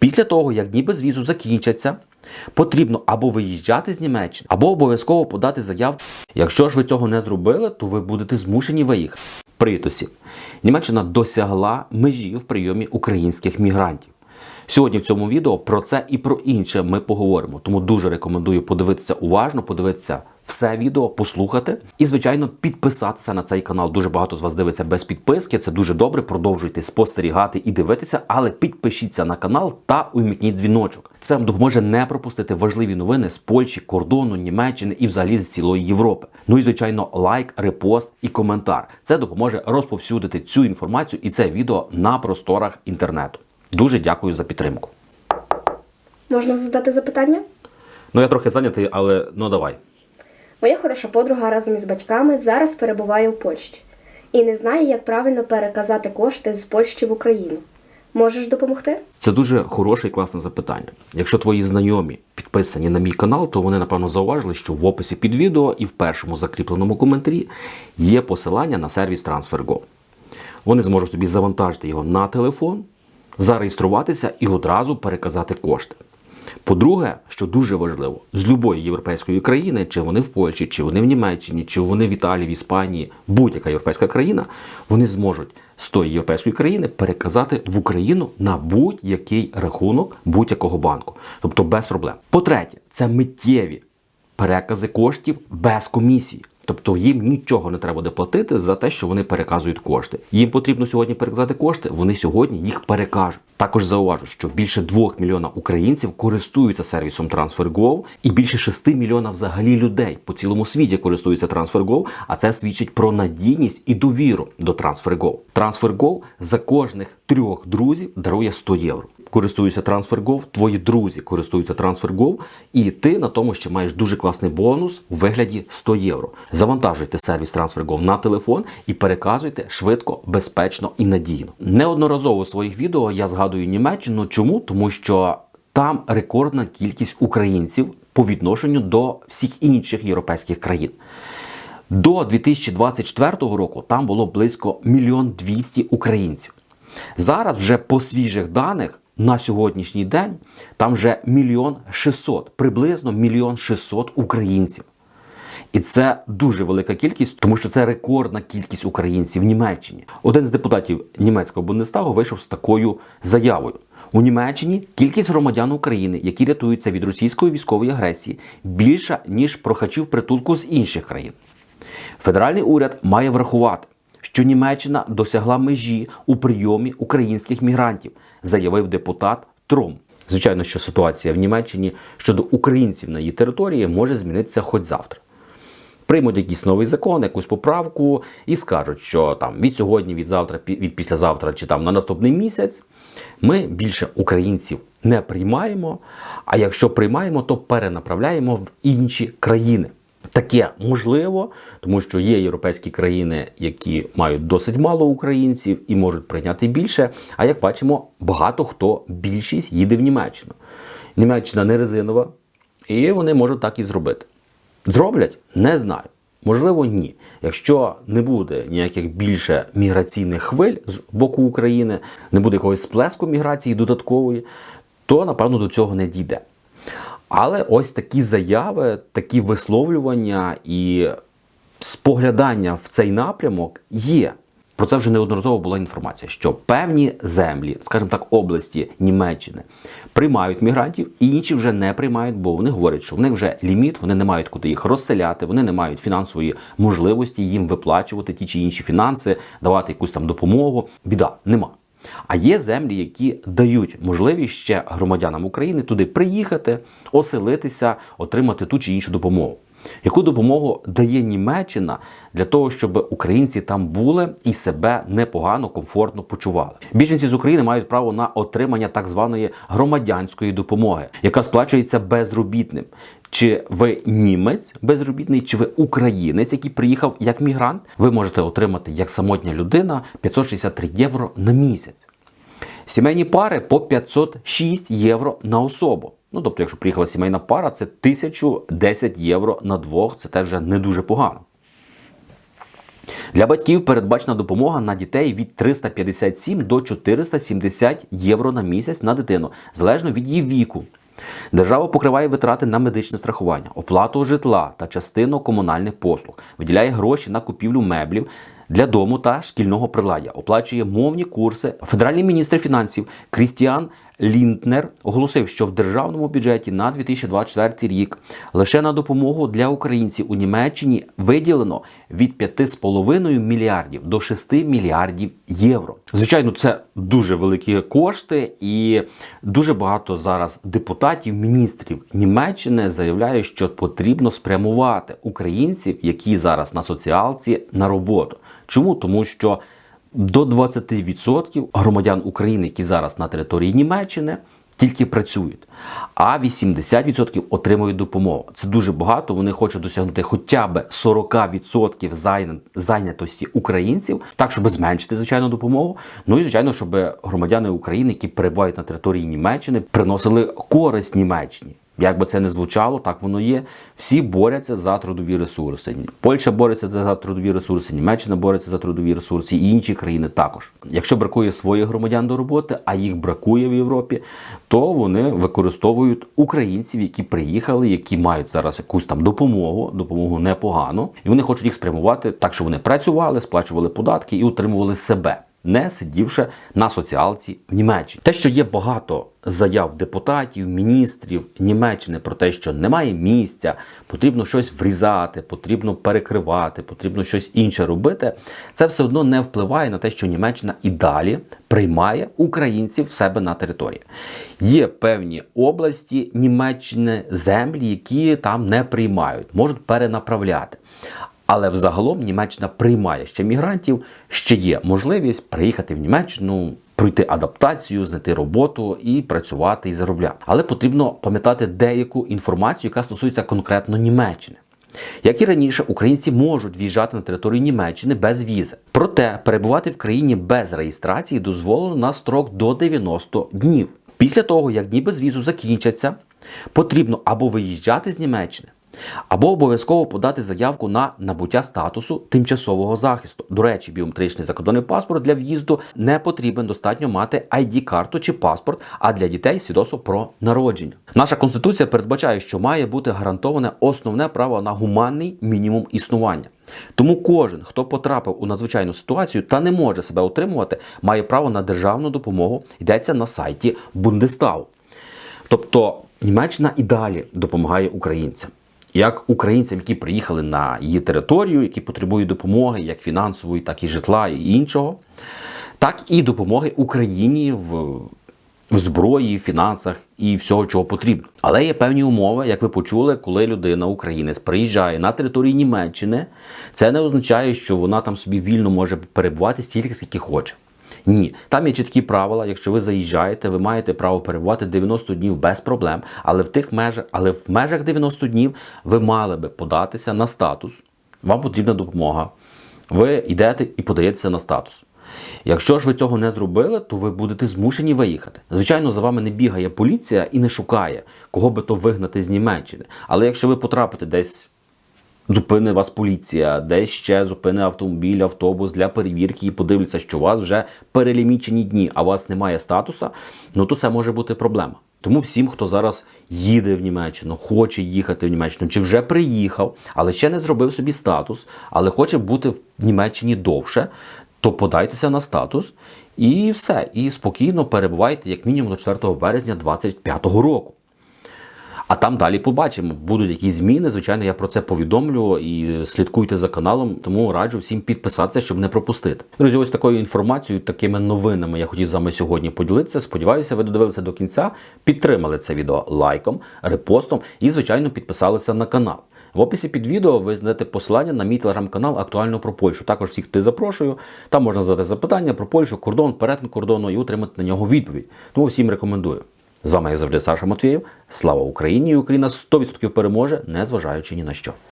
Після того, як дні звізу закінчаться, потрібно або виїжджати з Німеччини, або обов'язково подати заявку. Якщо ж ви цього не зробили, то ви будете змушені виїхати. Привіт усім! Німеччина досягла межі в прийомі українських мігрантів. Сьогодні в цьому відео про це і про інше ми поговоримо. Тому дуже рекомендую подивитися уважно, подивитися все відео, послухати і, звичайно, підписатися на цей канал. Дуже багато з вас дивиться без підписки. Це дуже добре. Продовжуйте спостерігати і дивитися, але підпишіться на канал та увімкніть дзвіночок. Це вам допоможе не пропустити важливі новини з Польщі, кордону, Німеччини і взагалі з цілої Європи. Ну і звичайно, лайк, репост і коментар. Це допоможе розповсюдити цю інформацію і це відео на просторах інтернету. Дуже дякую за підтримку. Можна задати запитання? Ну я трохи зайнятий, але ну давай. Моя хороша подруга разом із батьками зараз перебуває у Польщі і не знає, як правильно переказати кошти з Польщі в Україну. Можеш допомогти? Це дуже хороше і класне запитання. Якщо твої знайомі підписані на мій канал, то вони напевно зауважили, що в описі під відео і в першому закріпленому коментарі є посилання на сервіс TransferGo. Вони зможуть собі завантажити його на телефон, зареєструватися і одразу переказати кошти. По-друге, що дуже важливо, з любої європейської країни, чи вони в Польщі, чи вони в Німеччині, чи вони в Італії, в Іспанії, будь-яка європейська країна, вони зможуть з тої європейської країни переказати в Україну на будь-який рахунок будь-якого банку, тобто без проблем. По-третє, це миттєві перекази коштів без комісії. Тобто їм нічого не треба буде платити за те, що вони переказують кошти. Їм потрібно сьогодні переказати кошти, вони сьогодні їх перекажуть. Також зауважу, що більше 2 мільйона українців користуються сервісом TransferGo, і більше 6 мільйона взагалі людей по цілому світі користуються TransferGo, а це свідчить про надійність і довіру до TransferGo. TransferGo за кожних трьох друзів дарує 100 євро. Користуюся TransferGo, твої друзі користуються TransferGo, і ти на тому ще маєш дуже класний бонус у вигляді 100 євро. Завантажуйте сервіс TransferGo на телефон і переказуйте швидко, безпечно і надійно. Неодноразово у своїх відео я згадую Німеччину. Чому? Тому що там рекордна кількість українців по відношенню до всіх інших європейських країн. До 2024 року там було близько мільйон двісті українців. Зараз вже по свіжих даних на сьогоднішній день там вже мільйон шістсот, приблизно мільйон шістсот українців. І це дуже велика кількість, тому що це рекордна кількість українців в Німеччині. Один з депутатів німецького Бундестагу вийшов з такою заявою. У Німеччині кількість громадян України, які рятуються від російської військової агресії, більша ніж прохачів притулку з інших країн. Федеральний уряд має врахувати, що Німеччина досягла межі у прийомі українських мігрантів, заявив депутат Тром. Звичайно, що ситуація в Німеччині щодо українців на її території може змінитися хоч завтра. Приймуть якийсь новий закон, якусь поправку і скажуть, що там від сьогодні, від завтра, від післязавтра чи там на наступний місяць ми більше українців не приймаємо. А якщо приймаємо, то перенаправляємо в інші країни. Таке можливо, тому що є європейські країни, які мають досить мало українців і можуть прийняти більше. А як бачимо, багато хто більшість їде в Німеччину. Німеччина не резинова, і вони можуть так і зробити. Зроблять? Не знаю. Можливо, ні. Якщо не буде ніяких більше міграційних хвиль з боку України, не буде якогось сплеску міграції додаткової, то напевно до цього не дійде. Але ось такі заяви, такі висловлювання і споглядання в цей напрямок є. Про це вже неодноразово була інформація, що певні землі, скажімо так, області Німеччини приймають мігрантів, і інші вже не приймають, бо вони говорять, що в них вже ліміт, вони не мають куди їх розселяти, вони не мають фінансової можливості їм виплачувати ті чи інші фінанси, давати якусь там допомогу. Біда нема. А є землі, які дають можливість ще громадянам України туди приїхати, оселитися, отримати ту чи іншу допомогу. Яку допомогу дає Німеччина для того, щоб українці там були і себе непогано, комфортно почували? Біженці з України мають право на отримання так званої громадянської допомоги, яка сплачується безробітним. Чи ви німець безробітний, чи ви українець, який приїхав як мігрант, ви можете отримати як самотня людина 563 євро на місяць. Сімейні пари по 506 євро на особу. Ну, тобто, якщо приїхала сімейна пара, це 1010 євро на двох, це теж вже не дуже погано. Для батьків передбачена допомога на дітей від 357 до 470 євро на місяць на дитину, залежно від її віку. Держава покриває витрати на медичне страхування, оплату житла та частину комунальних послуг, виділяє гроші на купівлю меблів для дому та шкільного приладдя, оплачує мовні курси. Федеральний міністр фінансів Крістіан Лінтнер оголосив, що в державному бюджеті на 2024 рік лише на допомогу для українців у Німеччині виділено від 5,5 мільярдів до 6 мільярдів євро. Звичайно, це дуже великі кошти, і дуже багато зараз депутатів, міністрів Німеччини заявляють, що потрібно спрямувати українців, які зараз на соціалці, на роботу. Чому? Тому що до 20% громадян України, які зараз на території Німеччини, тільки працюють, а 80% отримують допомогу. Це дуже багато. Вони хочуть досягнути хоча б 40% зайнятості українців, так щоб зменшити звичайно допомогу. Ну і звичайно, щоб громадяни України, які перебувають на території Німеччини, приносили користь Німеччині. Як би це не звучало, так воно є. Всі борються за трудові ресурси. Польща бореться за трудові ресурси, Німеччина бореться за трудові ресурси, і інші країни також. Якщо бракує своїх громадян до роботи, а їх бракує в Європі, то вони використовують українців, які приїхали, які мають зараз якусь там допомогу, допомогу непогану, і вони хочуть їх спрямувати так, щоб вони працювали, сплачували податки і утримували себе не сидівши на соціалці в Німеччині. Те, що є багато заяв депутатів, міністрів Німеччини про те, що немає місця, потрібно щось врізати, потрібно перекривати, потрібно щось інше робити. Це все одно не впливає на те, що Німеччина і далі приймає українців в себе на території. Є певні області Німеччини, землі, які там не приймають, можуть перенаправляти. Але взагалом Німеччина приймає ще мігрантів, ще є можливість приїхати в Німеччину, пройти адаптацію, знайти роботу і працювати і заробляти. Але потрібно пам'ятати деяку інформацію, яка стосується конкретно Німеччини. Як і раніше, українці можуть в'їжджати на територію Німеччини без візи. Проте перебувати в країні без реєстрації дозволено на строк до 90 днів. Після того, як дні без візу закінчаться, потрібно або виїжджати з Німеччини, або обов'язково подати заявку на набуття статусу тимчасового захисту. До речі, біометричний закордонний паспорт для в'їзду не потрібен. Достатньо мати ID-карту чи паспорт, а для дітей свідоцтво про народження. Наша конституція передбачає, що має бути гарантоване основне право на гуманний мінімум існування. Тому кожен, хто потрапив у надзвичайну ситуацію та не може себе утримувати, має право на державну допомогу. Йдеться на сайті Бундестагу. Тобто Німеччина і далі допомагає українцям. Як українцям, які приїхали на її територію, які потребують допомоги, як фінансової, так і житла і іншого, так і допомоги Україні в, в зброї, фінансах і всього, чого потрібно. Але є певні умови, як ви почули, коли людина, українець, приїжджає на територію Німеччини, це не означає, що вона там собі вільно може перебувати стільки, скільки хоче. Ні, там є чіткі правила. Якщо ви заїжджаєте, ви маєте право перебувати 90 днів без проблем, але в тих межах, але в межах 90 днів ви мали би податися на статус. Вам потрібна допомога. Ви йдете і подаєтеся на статус. Якщо ж ви цього не зробили, то ви будете змушені виїхати. Звичайно, за вами не бігає поліція і не шукає, кого би то вигнати з Німеччини. Але якщо ви потрапите десь зупине вас поліція, десь ще зупине автомобіль, автобус для перевірки і подивляться, що у вас вже перелімічені дні, а у вас немає статуса, ну то це може бути проблема. Тому всім, хто зараз їде в Німеччину, хоче їхати в Німеччину, чи вже приїхав, але ще не зробив собі статус, але хоче бути в Німеччині довше, то подайтеся на статус і все. І спокійно перебувайте як мінімум до 4 березня 2025 року. А там далі побачимо, будуть якісь зміни. Звичайно, я про це повідомлю і слідкуйте за каналом, тому раджу всім підписатися, щоб не пропустити. Друзі, ось такою інформацією, такими новинами я хотів з вами сьогодні поділитися. Сподіваюся, ви додивилися до кінця, підтримали це відео лайком, репостом і, звичайно, підписалися на канал. В описі під відео ви знайдете посилання на мій телеграм-канал актуально про Польщу. Також всіх туди запрошую. Там можна задати запитання про Польщу, кордон, перетин кордону і отримати на нього відповідь. Тому всім рекомендую. З вами, як завжди, Саша Матвієв. Слава Україні! Україна 100% переможе, незважаючи ні на що.